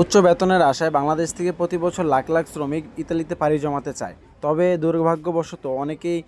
উচ্চ বেতনের আশায় বাংলাদেশ থেকে প্রতি বছর লাখ লাখ শ্রমিক ইতালিতে পাড়ি জমাতে চায়। তবে দুর্ভাগ্যবশত অনেকেই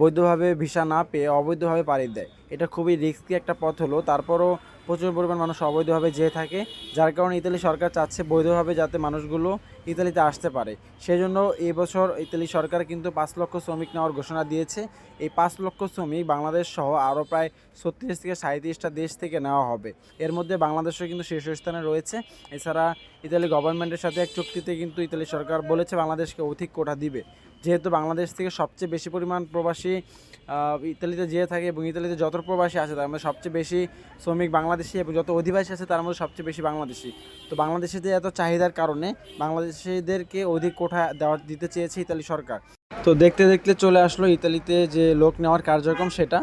বৈধভাবে ভিসা না পেয়ে অবৈধভাবে পাড়ি দেয়। এটা খুবই রিস্কি একটা পথ হলো। তারপরও প্রচুর পরিমাণ মানুষ অবৈধভাবে যেয়ে থাকে, যার কারণে ইতালি সরকার চাচ্ছে বৈধভাবে যাতে মানুষগুলো ইতালিতে আসতে পারে। সেই জন্য এই বছর ইতালি সরকার কিন্তু পাঁচ লক্ষ শ্রমিক নেওয়ার ঘোষণা দিয়েছে। এই পাঁচ লক্ষ শ্রমিক বাংলাদেশ সহ আরও প্রায় ছত্রিশ থেকে সাঁত্রিশটা দেশ থেকে নেওয়া হবে। এর মধ্যে বাংলাদেশও কিন্তু শীর্ষস্থানে রয়েছে। এছাড়া ইতালি গভর্নমেন্টের সাথে এক চুক্তিতে কিন্তু ইতালি সরকার বলেছে বাংলাদেশকে অধিক কোটা দিবে। যেহেতু বাংলাদেশ থেকে সবচেয়ে বেশি পরিমাণ প্রবাসী ইতালিতে যেয়ে থাকে এবং ইতালিতে যত প্রবাসী আছে তার মধ্যে সবচেয়ে বেশি শ্রমিক বাংলাদেশি এবং যত অধিবাসী আছে তার মধ্যে সবচেয়ে বেশি বাংলাদেশি। তো বাংলাদেশিদের এত চাহিদার কারণে বাংলাদেশিদেরকে অধিক কোঠা দেওয়া দিতে চেয়েছে ইতালি সরকার। তো দেখতে দেখতে চলে আসলো ইতালিতে যে লোক নেওয়ার কার্যক্রম সেটা।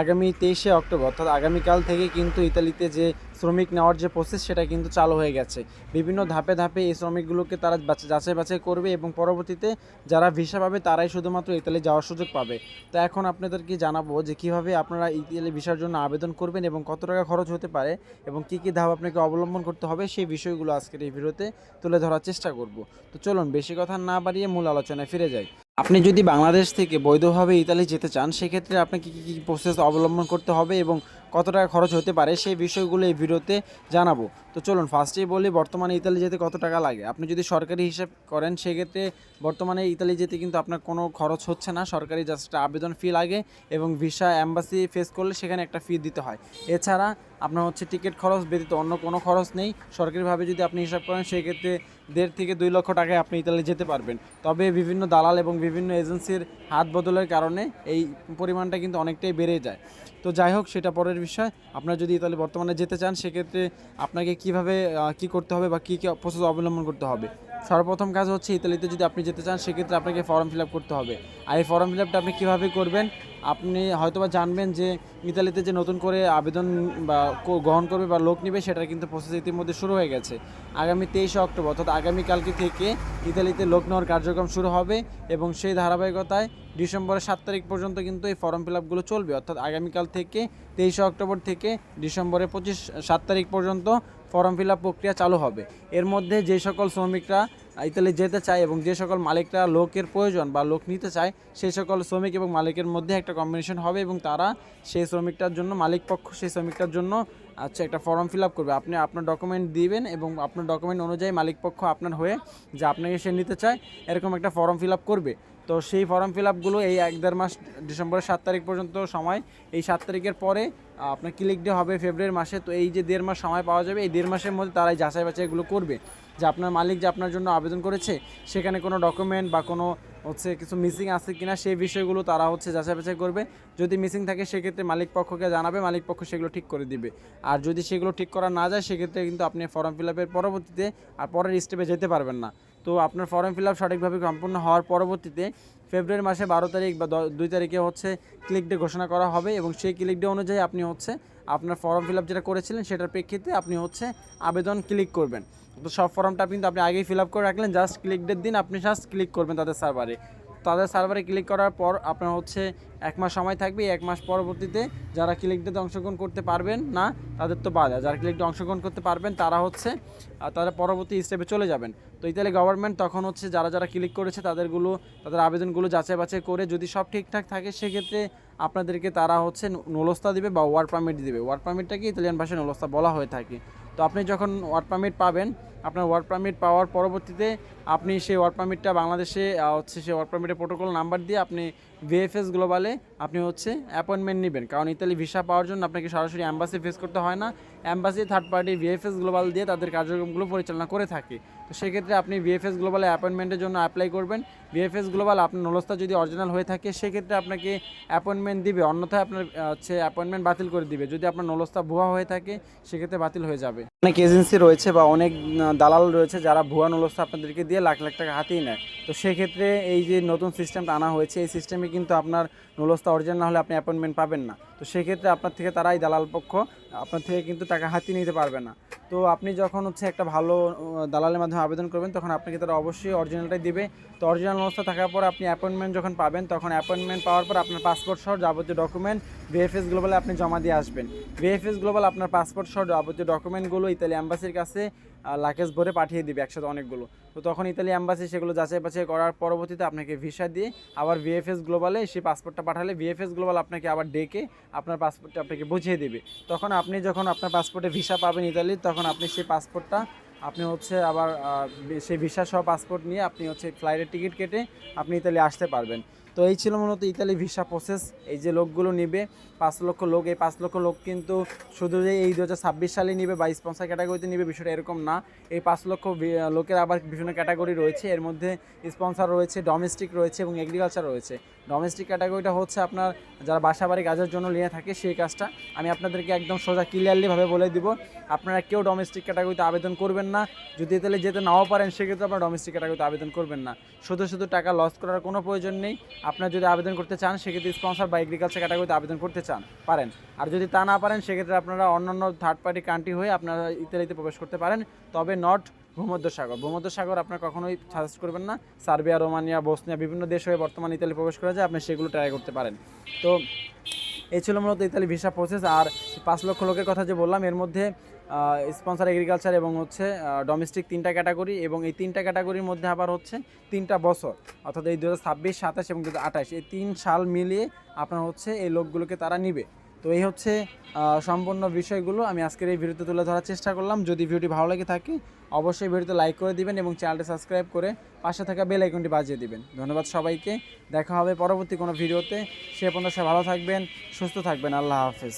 আগামী তেইশে অক্টোবর, অর্থাৎ আগামীকাল থেকে কিন্তু ইতালিতে যে শ্রমিক নেওয়ার যে প্রসেস সেটা কিন্তু চালু হয়ে গেছে। বিভিন্ন ধাপে ধাপে এই শ্রমিকগুলোকে তারা যাচাই বাছাই করবে এবং পরবর্তীতে যারা ভিসা পাবে তারাই শুধুমাত্র ইতালি যাওয়ার সুযোগ পাবে। তো এখন আপনাদেরকে জানাব যে কীভাবে আপনারা ইতালি ভিসার জন্য আবেদন করবেন এবং কত টাকা খরচ হতে পারে এবং কী কী ধাপ আপনাকে অবলম্বন করতে হবে সেই বিষয়গুলো আজকের এই ভিডিওতে তুলে ধরার চেষ্টা করব। তো চলুন, বেশি কথা না বাড়িয়ে মূল আলোচনায় ফিরে যাই। আপনি যদি বাংলাদেশ থেকে বৈধভাবে ইতালি যেতে চান, সেক্ষেত্রে আপনাকে কী কী প্রসেস অবলম্বন করতে হবে এবং কত টাকা খরচ হতে পারে সেই বিষয়গুলো এই ভিডিওতে জানাব। তো চলুন ফার্স্টেই বলি, বর্তমানে ইতালি যেতে কত টাকা লাগে? আপনি যদি সরকারি হিসাব করেন, সেক্ষেত্রে বর্তমানে ইতালি যেতে কিন্তু আপনার কোনো খরচ হচ্ছে না। সরকারি জাস্ট আবেদন ফি লাগে এবং ভিসা অ্যাম্বাসি ফেস করলে সেখানে একটা ফি দিতে হয়। এছাড়া আপনার হচ্ছে টিকিট খরচ ব্যতীত অন্য কোনো খরচ নেই। সরকারিভাবে যদি আপনি হিসাব করেন, সেক্ষেত্রে দেড় থেকে দুই লক্ষ টাকায় আপনি ইতালি যেতে পারবেন। তবে বিভিন্ন দালাল এবং বিভিন্ন এজেন্সির হাত বদলের কারণে এই পরিমাণটা কিন্তু অনেকটাই বেড়ে যায়। তো যাই হোক, সেটা পরের বিষয়। আপনারা যদি ইতালি বর্তমানে যেতে চান, সেক্ষেত্রে আপনাকে কীভাবে কি করতে হবে বা কী কী প্রসেস অবলম্বন করতে হবে? সর্বপ্রথম কাজ হচ্ছে ইতালিতে যদি আপনি যেতে চান, সেক্ষেত্রে আপনাকে ফর্ম ফিল আপ করতে হবে। আর এই ফর্ম ফিল আপটা আপনি কীভাবে করবেন? আপনি হয়তোবা জানবেন যে ইতালিতে যে নতুন করে আবেদন বা গ্রহণ করবে বা লোক নেবে, সেটার কিন্তু প্রসেস ইতিমধ্যে শুরু হয়ে গেছে। আগামী তেইশে অক্টোবর, অর্থাৎ আগামীকালকে থেকে ইতালিতে লোক নেওয়ার কার্যক্রম শুরু হবে এবং সেই ধারাবাহিকতায় ডিসেম্বরের সাত তারিখ পর্যন্ত কিন্তু এই ফর্ম ফিল আপগুলো চলবে। অর্থাৎ আগামীকাল থেকে তেইশে অক্টোবর থেকে ডিসেম্বরের পঁচিশ, সাত তারিখ পর্যন্ত ফর্ম ফিল আপ প্রক্রিয়া চালু হবে। এর মধ্যে যে সকল শ্রমিকরা ইতালি যেতে চায় এবং যে সকল মালিকরা লোকের প্রয়োজন বা লোক নিতে চায় সেই সকল শ্রমিক এবং মালিকের মধ্যে একটা কম্বিনেশন হবে এবং তারা সেই শ্রমিকটার জন্য, মালিক পক্ষ সেই শ্রমিকটার জন্য আচ্ছা একটা ফর্ম ফিল আপ করবে। আপনি আপনার ডকুমেন্ট দিবেন এবং আপনার ডকুমেন্ট অনুযায়ী মালিক পক্ষ আপনার হয়ে যে আপনাকে সে নিতে চায়, এরকম একটা ফর্ম ফিল আপ করবে। তো সেই ফর্ম ফিল আপগুলো এই এক দেড় মাস ডিসেম্বরের সাত তারিখ পর্যন্ত সময়। এই সাত তারিখের পরে আপনার ক্লিক ডে হবে ফেব্রুয়ারি মাসে। তো এই যে দেড় মাস সময় পাওয়া যাবে, এই দেড় মাসের মধ্যে তারাই যাচাই বাছাইগুলো করবে। যে আপনার মালিক যে আপনার জন্য আবেদন করেছে, সেখানে কোনো ডকুমেন্ট বা কোনো হচ্ছে কিছু মিসিং আছে কিনা, সেই বিষয়গুলো তারা হচ্ছে যাচাই বাছাই করবে। যদি মিসিং থাকে, সেক্ষেত্রে মালিক পক্ষকে জানাবে, মালিক পক্ষ সেগুলো ঠিক করে দিবে। আর যদি সেগুলো ঠিক করা না যায়, সেক্ষেত্রে কিন্তু আপনি ফর্ম ফিল আপের পরবর্তীতে আর পরের স্টেপে যেতে পারবেন না। তো আপনার ফর্ম ফিল আপ সঠিকভাবে সম্পূর্ণ হওয়ার পরবর্তীতে ফেব্রুয়ারি মাসে বারো তারিখ বা দুই তারিখে হচ্ছে ক্লিক ডে ঘোষণা করা হবে এবং সেই ক্লিক ডে অনুযায়ী আপনি হচ্ছে আপনার ফর্ম ফিল আপ যেটা করেছিলেন সেটার প্রেক্ষিতে আপনি হচ্ছে আবেদন ক্লিক করবেন। তো সব ফর্মটা কিন্তু আপনি আগেই ফিল আপ করে রাখলেন জাস্ট ক্লিক ডের দিন আপনি জাস্ট ক্লিক করবেন তাদের সার্ভারে তাদের সার্ভারে ক্লিক করার পর আপনার হচ্ছে এক মাস সময় থাকবে, এক মাস পরবর্তীতে যারা ক্লিকটাতে অংশগ্রহণ করতে পারবেন না, তাদের তো বাধা। যারা ক্লিক ডে অংশগ্রহণ করতে পারবেন, তারা হচ্ছে তারা পরবর্তী স্টেপে চলে যাবেন। তো ইতালি গভর্নমেন্ট তখন হচ্ছে যারা যারা ক্লিক করেছে, তাদেরগুলো, তাদের আবেদনগুলো যাচাই বাছাই করে যদি সব ঠিকঠাক থাকে, সেক্ষেত্রে আপনাদেরকে তারা হচ্ছে নোলস্তা দিবে বা ওয়ার্ক পারমিট দিবে। ওয়ার্ক পারমিটটাকে ইতালিয়ান ভাষায় নোলস্তা বলা হয়ে থাকে। তো আপনি যখন ওয়ার্ক পারমিট পাবেন আপনার ওয়ার্ক পারমিট পাওয়ার পরবর্তীতে আপনি সেই ওয়ার্ক পারমিটটা বাংলাদেশে হচ্ছে সেই ওয়ার্ক পারমিটের প্রোটোকল নাম্বার দিয়ে আপনি ভিএফএস গ্লোবালে আপনি হচ্ছে অ্যাপয়েন্টমেন্ট নেবেন। কারণ ইতালি ভিসা পাওয়ার জন্য আপনাকে সরাসরি অ্যাম্বাসি ফেস করতে হয় না। Embassy third party VFS Global দিয়ে তাদের কার্যক্রমগুলো পরিচালনা করে থাকে। তো সেক্ষেত্রে আপনি ভিএফএস গ্লোবালে অ্যাপয়েন্টমেন্টের জন্য অ্যাপ্লাই করবেন। ভিএফএস গ্লোবাল আপনার নলস্তা যদি অরিজিনাল হয়ে থাকে, সেক্ষেত্রে আপনাকে অ্যাপয়েন্টমেন্ট দিবে। অন্যথায় আপনার হচ্ছে অ্যাপয়েন্টমেন্ট বাতিল করে দিবে। যদি আপনার নলস্তা ভুয়া হয়ে থাকে, সেক্ষেত্রে বাতিল হয়ে যাবে। অনেক এজেন্সি রয়েছে বা অনেক দালাল রয়েছে যারা ভুয়া নলস্তা আপনাদেরকে দিয়ে লাখ লাখ টাকা হাতেই নেয়। তো সেক্ষেত্রে এই যে নতুন সিস্টেমটা আনা হয়েছে, এই সিস্টেমে কিন্তু আপনার নলস্তা অরিজিনাল না হলে আপনি অ্যাপয়েন্টমেন্ট পাবেন না। তো সেক্ষেত্রে আপনার থেকে তারাই দালাল পক্ষ, আপনার থেকে কিন্তু টাকা হাতিয়ে নিতে পারবে না। তো আপনি যখন হচ্ছে একটা ভালো দালালের মাধ্যমে আবেদন করবেন, তখন আপনাকে তারা অবশ্যই অরিজিনালটাই দিবে। তো অরিজিনাল অবস্থা থাকার পর আপনি অ্যাপয়েন্টমেন্ট যখন পাবেন, তখন অ্যাপয়েন্টমেন্ট পাওয়ার পর আপনার পাসপোর্ট সহ যাবতীয় ডকুমেন্ট ভিএফএস গ্লোবালে আপনি জমা দিয়ে আসবেন। ভিএফএস গ্লোবাল আপনার পাসপোর্ট সহ যাবতীয় ডকুমেন্টগুলো ইতালি অ্যাম্বাসির কাছে লাকেজ ভরে পাঠিয়ে দিবে একসাথে অনেকগুলো। তো তখন ইতালি অ্যাম্বাসি সেগুলো যাচাই বাছাই করার পরবর্তীতে আপনাকে ভিসা দিয়ে আবার ভিএফএস গ্লোবালে সেই পাসপোর্টটা পাঠালে ভিএফএস গ্লোবাল আপনাকে আবার ডেকে আপনার পাসপোর্টটা আপনাকে বুঝিয়ে দেবে। তখন আপনি যখন আপনার পাসপোর্টে ভিসা পাবেন ইতালির তখন আপনি সেই পাসপোর্টটা আপনি হচ্ছে আবার সেই ভিসা সহ পাসপোর্ট নিয়ে আপনি হচ্ছে ফ্লাইটের টিকিট কেটে আপনি ইতালি আসতে পারবেন। তো এই ছিল মূলত ইতালি ভিসা প্রসেস এই যে লোকগুলো নিবে, পাঁচ লক্ষ লোক, এই পাঁচ লক্ষ লোক কিন্তু শুধু যে এই দু হাজার ছাব্বিশ সালে নিবে বা স্পন্সার ক্যাটাগরিতে নিবে বিষয়টা এরকম না। এই পাঁচ লক্ষ লোকের আবার বিভিন্ন ক্যাটাগরি রয়েছে। এর মধ্যে স্পন্সর রয়েছে ডোমেস্টিক রয়েছে এবং এগ্রিকালচার রয়েছে। ডোমেস্টিক ক্যাটাগরিটা হচ্ছে আপনার যারা বাসা বাড়ি কাজের জন্য নিয়ে থাকে সেই কাজটা। আমি আপনাদেরকে একদম সোজা ক্লিয়ারলিভাবে বলে দিব, আপনারা কেউ ডোমেস্টিক ক্যাটাগরিতে আবেদন করবেন না। যদি তাহলে যেতে নাও পারেন, সেক্ষেত্রে আপনারা ডোমেস্টিক ক্যাটাগরিতে আবেদন করবেন না। শুধু শুধু টাকা লস করার কোনো প্রয়োজন নেই। আপনার যদি আবেদন করতে চান, সেক্ষেত্রে স্পন্সর বা এগ্রিকালচার ক্যাটাগরিতে আবেদন করতে চান, পারেন। আর যদি তা না পারেন, সেক্ষেত্রে আপনারা অন্যান্য থার্ড পার্টি কান্ট্রি হয়ে আপনারা ইতালিতে প্রবেশ করতে পারেন। তবে নট ভূমধ্য সাগর ভূমধ্য সাগর আপনার কখনোই সাজেস্ট করবেন না। সার্বিয়া, রোমানিয়া, বসনিয়া বিভিন্ন দেশ হয়ে বর্তমানে ইতালি প্রবেশ করা যায়। আপনি সেগুলো ট্রাই করতে পারেন। তো এই ছিল মূলত ইতালি ভিসা প্রসেস আর পাঁচ লক্ষ লোকের কথা যে বললাম, এর মধ্যে স্পন্সর এগ্রিকালচার এবং হচ্ছে ডোমেস্টিক তিনটা ক্যাটাগরি এবং এই তিনটা ক্যাটাগরির মধ্যে আবার হচ্ছে তিনটা বছর, অর্থাৎ এই দু হাজার ছাব্বিশ, সাতাশ এবং দু হাজার আঠাশ, এই তিন সাল মিলিয়ে আপনার হচ্ছে এই লোকগুলোকে তারা নিবে। তো এই হচ্ছে সম্পূর্ণ বিষয়গুলো আমি আজকের এই ভিডিওতে তুলে ধরার চেষ্টা করলাম। যদি ভিডিওটি ভালো লাগে থাকে, অবশ্যই ভিডিওতে লাইক করে দিবেন এবং চ্যানেলটি সাবস্ক্রাইব করে পাশে থাকা বেল আইকনটি বাজিয়ে দিবেন। ধন্যবাদ সবাইকে, দেখা হবে পরবর্তী কোনো ভিডিওতে। সে পর্যন্ত সে ভালো থাকবেন, সুস্থ থাকবেন। আল্লাহ হাফেজ।